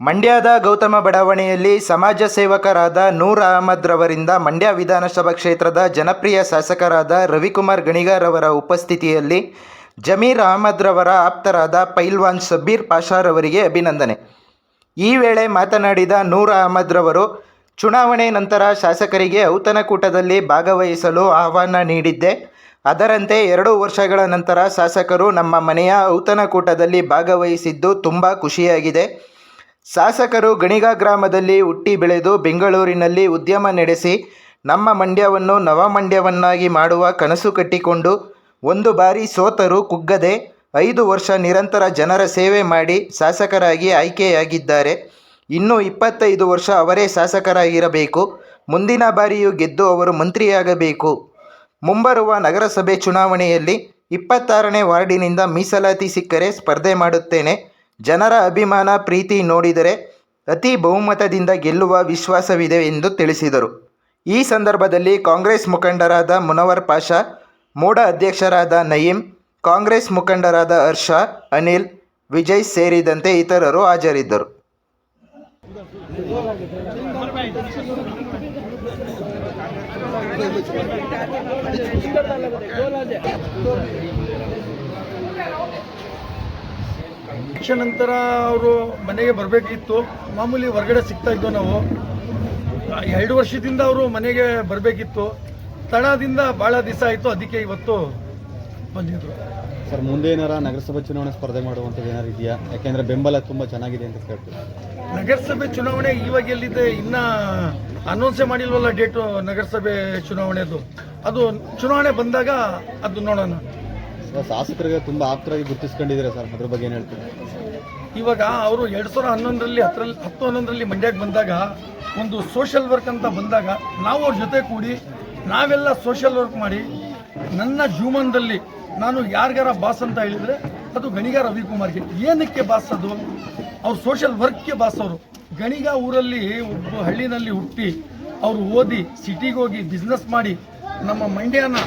ಮಂಡ್ಯದ ಗೌತಮ ಬಡಾವಣೆಯಲ್ಲಿ ಸಮಾಜ ಸೇವಕರಾದ ನೂರ್ ಅಹಮದ್ ರವರಿಂದ ಮಂಡ್ಯ ವಿಧಾನಸಭಾ ಕ್ಷೇತ್ರದ ಜನಪ್ರಿಯ ಶಾಸಕರಾದ ರವಿಕುಮಾರ್ ಗಣಿಗಾರ್ ಅವರ ಉಪಸ್ಥಿತಿಯಲ್ಲಿ ಜಮೀರ್ ಅಹಮದ್ ರವರ ಆಪ್ತರಾದ ಪೈಲ್ವಾನ್ ಸಬ್ಬೀರ್ ಪಾಷಾರವರಿಗೆ ಅಭಿನಂದನೆ. ಈ ವೇಳೆ ಮಾತನಾಡಿದ ನೂರ್ ಅಹಮದ್ ರವರು, ಚುನಾವಣೆ ನಂತರ ಶಾಸಕರಿಗೆ ಔತಣಕೂಟದಲ್ಲಿ ಭಾಗವಹಿಸಲು ಆಹ್ವಾನ ನೀಡಿದ್ದೆ. ಅದರಂತೆ ಎರಡು ವರ್ಷಗಳ ನಂತರ ಶಾಸಕರು ನಮ್ಮ ಮನೆಯ ಔತಣಕೂಟದಲ್ಲಿ ಭಾಗವಹಿಸಿದ್ದು ತುಂಬ ಖುಷಿಯಾಗಿದೆ. ಶಾಸಕರು ಗಣಿಗ ಗ್ರಾಮದಲ್ಲಿ ಹುಟ್ಟಿ ಬೆಳೆದು ಬೆಂಗಳೂರಿನಲ್ಲಿ ಉದ್ಯಮ ನಡೆಸಿ ನಮ್ಮ ಮಂಡ್ಯವನ್ನು ನವಮಂಡ್ಯವನ್ನಾಗಿ ಮಾಡುವ ಕನಸು ಕಟ್ಟಿಕೊಂಡು ಒಂದು ಬಾರಿ ಸೋತರೂ ಕುಗ್ಗದೆ ಐದು ವರ್ಷ ನಿರಂತರ ಜನರ ಸೇವೆ ಮಾಡಿ ಶಾಸಕರಾಗಿ ಆಯ್ಕೆಯಾಗಿದ್ದಾರೆ. ಇನ್ನೂ ಇಪ್ಪತ್ತೈದು ವರ್ಷ ಅವರೇ ಶಾಸಕರಾಗಿರಬೇಕು. ಮುಂದಿನ ಬಾರಿಯೂ ಗೆದ್ದು ಅವರು ಮಂತ್ರಿಯಾಗಬೇಕು. ಮುಂಬರುವ ನಗರಸಭೆ ಚುನಾವಣೆಯಲ್ಲಿ ಇಪ್ಪತ್ತಾರನೇ ವಾರ್ಡಿನಿಂದ ಮೀಸಲಾತಿ ಸಿಕ್ಕರೆ ಸ್ಪರ್ಧೆ ಮಾಡುತ್ತೇನೆ. ಜನರ ಅಭಿಮಾನ, ಪ್ರೀತಿ ನೋಡಿದರೆ ಅತಿ ಬಹುಮತದಿಂದ ಗೆಲ್ಲುವ ವಿಶ್ವಾಸವಿದೆ ಎಂದು ತಿಳಿಸಿದರು. ಈ ಸಂದರ್ಭದಲ್ಲಿ ಕಾಂಗ್ರೆಸ್ ಮುಖಂಡರಾದ ಮುನವರ್ ಪಾಷಾ, ಮೂಡ ಅಧ್ಯಕ್ಷರಾದ ನಯೀಂ, ಕಾಂಗ್ರೆಸ್ ಮುಖಂಡರಾದ ಹರ್ಷ, ಅನಿಲ್, ವಿಜಯ್ ಸೇರಿದಂತೆ ಇತರರು ಹಾಜರಿದ್ದರು. ಶಿಕ್ಷಣ ನಂತರ ಅವರು ಮನೆಗೆ ಬರಬೇಕಿತ್ತು. ಮಾಮೂಲಿ ಹೊರಗಡೆ ಸಿಗ್ತಾ ಇದ್ದೋ ನಾವು. ಎರಡು ವರ್ಷದಿಂದ ಅವರು ಮನೆಗೆ ಬರಬೇಕಿತ್ತು. ತಡದಿಂದ ಭಾಳ ದಿವಸ ಆಯಿತು ಅದಕ್ಕೆ ಇವತ್ತು ಬಂದಿದ್ರು. ಸರ್ ಮುಂದೆ ಏನಾರ ನಗರಸಭೆ ಚುನಾವಣೆ ಸ್ಪರ್ಧೆ ಮಾಡುವಂಥದ್ದು ಏನಾರು ಇದೆಯಾ? ಯಾಕೆಂದ್ರೆ ಬೆಂಬಲ ತುಂಬ ಚೆನ್ನಾಗಿದೆ ಅಂತ ಕೇಳ್ತೀವಿ. ನಗರಸಭೆ ಚುನಾವಣೆ ಇವಾಗ ಎಲ್ಲಿದೆ? ಇನ್ನ ಅನೌನ್ಸೇ ಮಾಡಿಲ್ವಲ್ಲ ಡೇಟು ನಗರಸಭೆ ಚುನಾವಣೆದು? ಅದು ಚುನಾವಣೆ ಬಂದಾಗ ಅದು ನೋಡೋಣ. ಶಾಸಕರಿಗೆ ತುಂಬ ಆಪ್ತರಾಗಿ ಗುರುತಿಸ್ಕೊಂಡಿದ್ದೀರಾ ಸರ್, ಅದ್ರ ಬಗ್ಗೆ ಏನು ಹೇಳ್ತೀರಾ? ಇವಾಗ ಅವರು ಎರಡು ಸಾವಿರ ಹನ್ನೊಂದರಲ್ಲಿ, ಹತ್ತರಲ್ಲಿ, ಹತ್ತು ಹನ್ನೊಂದರಲ್ಲಿ ಮಂಡ್ಯಕ್ಕೆ ಬಂದಾಗ, ಒಂದು ಸೋಷಿಯಲ್ ವರ್ಕ್ ಅಂತ ಬಂದಾಗ ನಾವು ಅವ್ರ ಜೊತೆ ಕೂಡಿ ನಾವೆಲ್ಲ ಸೋಷಿಯಲ್ ವರ್ಕ್ ಮಾಡಿ, ನನ್ನ ಜೀವನದಲ್ಲಿ ನಾನು ಯಾರಿಗಾರ ಬಾಸ್ ಅಂತ ಹೇಳಿದರೆ ಅದು ಗಣಿಗ ರವಿಕುಮಾರ್ಗೆ. ಏನಕ್ಕೆ ಬಾಸ್ ಅದು? ಅವ್ರು ಸೋಷಿಯಲ್ ವರ್ಕ್ಗೆ ಬಾಸ್ ಅವರು. ಗಣಿಗ ಊರಲ್ಲಿ ಒಬ್ಬ ಹಳ್ಳಿನಲ್ಲಿ ಹುಟ್ಟಿ, ಅವರು ಓದಿ ಸಿಟಿಗೆ ಹೋಗಿ ಬಿಸ್ನೆಸ್ ಮಾಡಿ, ನಮ್ಮ ಮಂಡ್ಯನ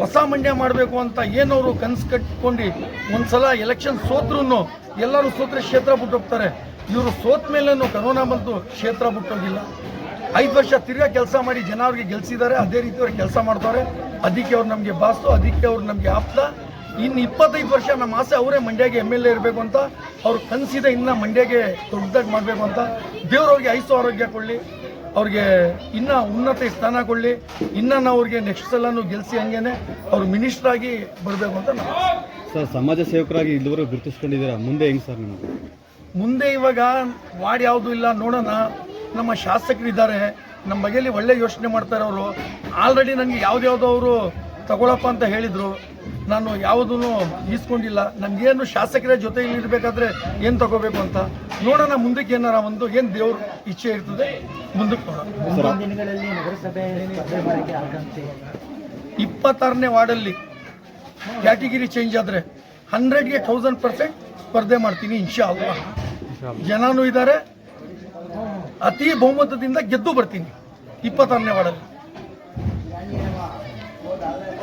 ಹೊಸ ಮಂಡ್ಯ ಮಾಡಬೇಕು ಅಂತ ಏನವರು ಕನಸು ಕಟ್ಕೊಂಡು ಒಂದ್ಸಲ ಎಲೆಕ್ಷನ್ ಸೋತ್ರೂ ಎಲ್ಲರೂ ಸೋತ್ರೆ ಕ್ಷೇತ್ರ ಬಿಟ್ಟು ಹೋಗ್ತಾರೆ. ಇವರು ಸೋತ ಮೇಲೇನು ಕರೋನಾ ಬಂತು, ಕ್ಷೇತ್ರ ಬಿಟ್ಟೋಗಿಲ್ಲ ಐದು ವರ್ಷ ತಿರ್ಗಾ ಕೆಲಸ ಮಾಡಿ ಜನ ಅವ್ರಿಗೆ ಗೆಲ್ಸಿದ್ದಾರೆ, ಅದೇ ರೀತಿ ಅವ್ರು ಕೆಲಸ ಮಾಡ್ತಾರೆ. ಅದಕ್ಕೆ ಅವ್ರು ನಮಗೆ ಬಾಸು ಅದಕ್ಕೆ ಅವ್ರು ನಮಗೆ ಆಪ್ತ. ಇನ್ನು ಇಪ್ಪತ್ತೈದು ವರ್ಷ ನಮ್ಮ ಆಸೆ ಅವರೇ ಮಂಡ್ಯಗೆ ಎಂ ಎಲ್ ಎ ಇರಬೇಕು ಅಂತ. ಅವ್ರು ಕನಸಿದೆ ಇನ್ನು ಮಂಡ್ಯಗೆ ದೊಡ್ಡದಾಗಿ ಮಾಡಬೇಕು ಅಂತ. ದೇವ್ರವ್ರಿಗೆ ಐಸು ಆರೋಗ್ಯ ಕೊಡಲಿ. ಅವ್ರಿಗೆ ಇನ್ನೂ ಉನ್ನತ ಸ್ಥಾನ ಕೊಡಲಿ ಇನ್ನೂ ನಾವು ಅವ್ರಿಗೆ ನೆಕ್ಸ್ಟ್ ಸಲನೂ ಗೆಲ್ಸಿ ಹಂಗೇನೆ ಅವ್ರು ಮಿನಿಸ್ಟರ್ ಆಗಿ ಬರಬೇಕು ಅಂತ ನಾವು ಸರ್ ಸಮಾಜ ಸೇವಕರಾಗಿ ಇಲ್ಲಿವರೆಗೂ ಗುರುತಿಸ್ಕೊಂಡಿದ್ದೀರಾ? ಮುಂದೆ ಹೆಂಗೆ ಸರ್ ನಿಮಗೆ? ಮುಂದೆ ಇವಾಗ ವಾರ್ಡ್ ಯಾವುದು ಇಲ್ಲ ನೋಡೋಣ. ನಮ್ಮ ಶಾಸಕರು ಇದ್ದಾರೆ ನಮ್ಮ ಬಗೆಯಲ್ಲಿ ಒಳ್ಳೆ ಯೋಚನೆ ಮಾಡ್ತಾರೆ ಅವರು ಆಲ್ರೆಡಿ ನನಗೆ ಯಾವ್ದ್ಯಾವ್ದು ಅವರು ತಗೊಳಪ್ಪ ಅಂತ ಹೇಳಿದರು. ನಾನು ಯಾವುದೂ ಈಸ್ಕೊಂಡಿಲ್ಲ. ನನಗೇನು ಶಾಸಕರ ಜೊತೆಯಲ್ಲಿ ಇರಬೇಕಾದ್ರೆ ಏನು ತಗೋಬೇಕು ಅಂತ. ನೋಡೋಣ ಮುಂದಕ್ಕೆ ಏನಾರ ಒಂದು ಏನು ದೇವ್ರ ಇಚ್ಛೆ ಇರ್ತದೆ ಮುಂದಕ್ಕೆ ನೋಡೋಣ. ದಿನಗಳಲ್ಲಿ ನಗರಸಭೆ ಇಪ್ಪತ್ತಾರನೇ ವಾರ್ಡಲ್ಲಿ ಕ್ಯಾಟಗಿರಿ ಚೇಂಜ್ ಆದರೆ ಹಂಡ್ರೆಡ್ಗೆ ಥೌಸಂಡ್ ಪರ್ಸೆಂಟ್ ಸ್ಪರ್ಧೆ ಮಾಡ್ತೀನಿ ಇನ್ಶಾ ಅಲ್ವಾ ಜನನೂ ಇದ್ದಾರೆ. ಅತಿ ಬಹುಮತದಿಂದ ಗೆದ್ದು ಬರ್ತೀನಿ ಇಪ್ಪತ್ತಾರನೇ ವಾರ್ಡಲ್ಲಿ.